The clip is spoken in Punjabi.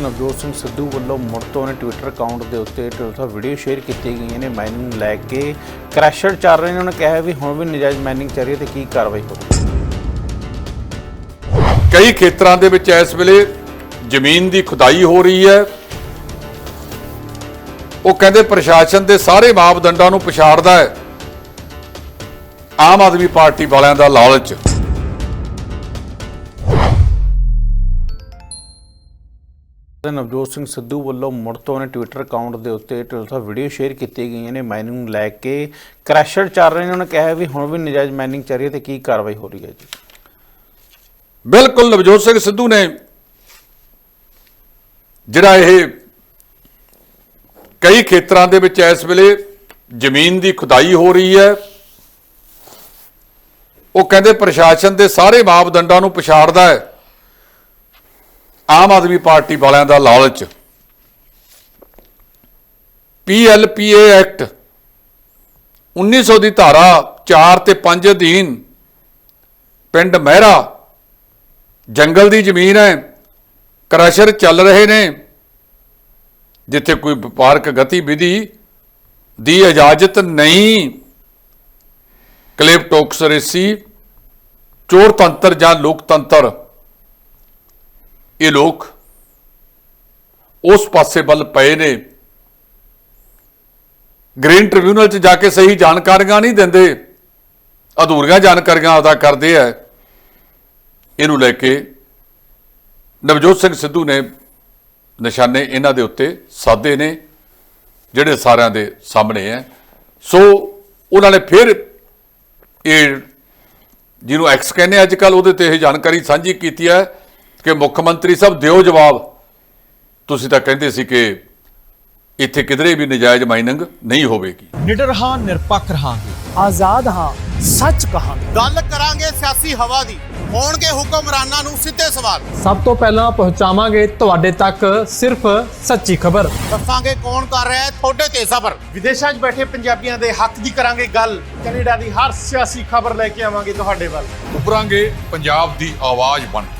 ਨਵਜੋਤ ਸਿੰਘ ਸਿੱਧੂ ਵੱਲੋਂ ਮੁੜ ਤੋਂ ਨੇ ਟਵਿੱਟਰ ਅਕਾਊਂਟ ਦੇ ਉੱਤੇ ਟਵਿੱਟਰ ਵੀਡੀਓ ਸ਼ੇਅਰ ਕੀਤੀ ਗਈਆਂ ਨੇ ਮਾਈਨਿੰਗ ਨੂੰ ਲੈ ਕੇ ਕ੍ਰੈਸ਼ਰ ਚੱਲ ਰਹੇ ਨੇ, ਉਹਨਾਂ ਨੇ ਕਿਹਾ ਵੀ ਹੁਣ ਵੀ ਨਜਾਇਜ਼ ਮਾਈਨਿੰਗ ਚੱਲ ਰਹੀ ਹੈ ਤੇ ਕੀ ਕਾਰਵਾਈ ਹੋਵੇਗੀ ਕਈ ਖੇਤਰਾਂ ਦੇ ਵਿੱਚ ਇਸ ਵੇਲੇ ਜ਼ਮੀਨ ਦੀ ਖੁਦਾਈ ਹੋ ਰਹੀ ਹੈ। ਉਹ ਕਹਿੰਦੇ ਪ੍ਰਸ਼ਾਸਨ ਦੇ ਸਾਰੇ ਮਾਪਦੰਡਾਂ ਨੂੰ ਪਛਾੜਦਾ ਹੈ। ਆਮ ਆਦਮੀ ਪਾਰਟੀ ਵਾਲਿਆਂ ਦਾ ਲਾਲਚ। ਨਵਜੋਤ ਸਿੰਘ ਸਿੱਧੂ ਵੱਲੋਂ ਮੁੜ ਤੋਂ ਨੇ ਟਵਿੱਟਰ ਅਕਾਊਂਟ ਦੇ ਉੱਤੇ ਟਵਿੱਟਰ ਵੀਡੀਓ ਸ਼ੇਅਰ ਕੀਤੀ ਗਈਆਂ ਨੇ ਮਾਈਨਿੰਗ ਨੂੰ ਲੈ ਕੇ ਕ੍ਰੈਸ਼ਰ ਚੱਲ ਰਹੇ ਨੇ, ਉਹਨਾਂ ਕਿਹਾ ਵੀ ਹੁਣ ਵੀ ਨਜਾਇਜ਼ ਮਾਈਨਿੰਗ ਚੱਲ ਰਹੀ ਹੈ ਤੇ ਕੀ ਕਾਰਵਾਈ ਹੋ ਰਹੀ ਹੈ ਜੀ? ਬਿਲਕੁਲ, ਨਵਜੋਤ ਸਿੰਘ ਸਿੱਧੂ ਨੇ ਜਿਹੜਾ ਇਹ ਕਈ ਖੇਤਰਾਂ ਦੇ ਵਿੱਚ ਇਸ ਵੇਲੇ ਜ਼ਮੀਨ ਦੀ ਖੁਦਾਈ ਹੋ ਰਹੀ ਹੈ, ਉਹ ਕਹਿੰਦੇ ਪ੍ਰਸ਼ਾਸਨ ਦੇ ਸਾਰੇ ਮਾਪਦੰਡਾਂ ਨੂੰ ਪਛਾੜਦਾ ਹੈ। ਆਮ ਆਦਮੀ ਪਾਰਟੀ ਵਾਲਿਆਂ ਦਾ ਲਾਲਚ। ਪੀਐਲਪੀਏ ਐਕਟ 1900 ਦੀ ਧਾਰਾ 4 ਤੇ 5 ਅਧੀਨ ਪਿੰਡ ਮਹਿਰਾ ਜੰਗਲ ਦੀ ਜ਼ਮੀਨ ਹੈ, ਕ੍ਰਸ਼ਰ ਚੱਲ ਰਹੇ ਨੇ, ਜਿੱਥੇ ਕੋਈ ਵਪਾਰਕ ਗਤੀਵਿਧੀ ਦੀ ਇਜਾਜ਼ਤ ਨਹੀਂ। ਕਲੇਪਟੋਕਸਰੇਸੀ ਚੋਰ ਤੰਤਰ ਜਾਂ ਲੋਕਤੰਤਰ। ਇਹ ਲੋਕ ਉਸ ਪਾਸੇ ਵੱਲ ਪਏ ਨੇ। ਗ੍ਰੀਨ ਟ੍ਰਿਬਿਊਨਲ 'ਚ ਜਾ ਕੇ ਸਹੀ ਜਾਣਕਾਰੀਆਂ ਨਹੀਂ ਦਿੰਦੇ। ਅਧੂਰੀਆਂ ਜਾਣਕਾਰੀਆਂ ਅਦਾ ਕਰਦੇ ਆ। ਇਹਨੂੰ ਲੈ ਕੇ ਨਵਜੋਤ ਸਿੰਘ ਸਿੱਧੂ ਨੇ ਨਿਸ਼ਾਨੇ ਇਹਨਾਂ ਦੇ ਉੱਤੇ ਸਾਧੇ ਨੇ, ਜਿਹੜੇ ਸਾਰਿਆਂ ਦੇ ਸਾਹਮਣੇ ਹੈ ਸੋ ਉਹਨਾਂ ਨੇ ਫਿਰ ਇਹ ਜਿਹਨੂੰ ਐਕਸ ਕਹਿੰਦੇ ਅੱਜ ਕੱਲ ਉਹਦੇ ਤੇ ਇਹ ਜਾਣਕਾਰੀ ਸਾਂਝੀ ਕੀਤੀ ਹੈ ਕਿ ਮੁੱਖ ਮੰਤਰੀ ਸਾਹਿਬ ਦਿਓ ਜਵਾਬ। ਤੁਸੀਂ ਤਾਂ ਕਹਿੰਦੇ ਸੀ ਕਿ ਇੱਥੇ ਕਿਧਰੇ ਵੀ ਨਜਾਇਜ਼ ਮਾਈਨਿੰਗ ਨਹੀਂ ਹੋਵੇਗੀ। ਨਿਡਰ ਹਾਂ ਨਿਰਪੱਖ ਰਹਾਂਗੇ। ਆਜ਼ਾਦ ਹਾਂ ਸੱਚ ਕਹਾਂਗੇ। ਗੱਲ ਕਰਾਂਗੇ ਸਿਆਸੀ ਹਵਾ ਦੀ। ਹੋਣਗੇ ਹੁਕਮਰਾਨਾਂ ਨੂੰ ਸਿੱਧੇ ਸਵਾਲ। ਸਭ ਤੋਂ ਪਹਿਲਾਂ ਪਹੁੰਚਾਵਾਂਗੇ ਤੁਹਾਡੇ ਤੱਕ ਸਿਰਫ ਸੱਚੀ ਖਬਰ। ਦੱਸਾਂਗੇ ਕੌਣ ਕਰ ਰਿਹਾ ਹੈ ਤੁਹਾਡੇ ਤੇ ਸਫਰ ਵਿਦੇਸ਼ਾਂ 'ਚ ਬੈਠੇ ਪੰਜਾਬੀਆਂ ਦੇ ਹੱਕ ਦੀ ਕਰਾਂਗੇ ਗੱਲ। ਕੈਨੇਡਾ ਦੀ ਹਰ ਸਿਆਸੀ ਖਬਰ ਲੈ ਕੇ ਆਵਾਂਗੇ ਤੁਹਾਡੇ ਵੱਲ। ਉਭਰਾਂਗੇ ਪੰਜਾਬ ਦੀ ਆਵਾਜ਼ ਬਣ ਕੇ।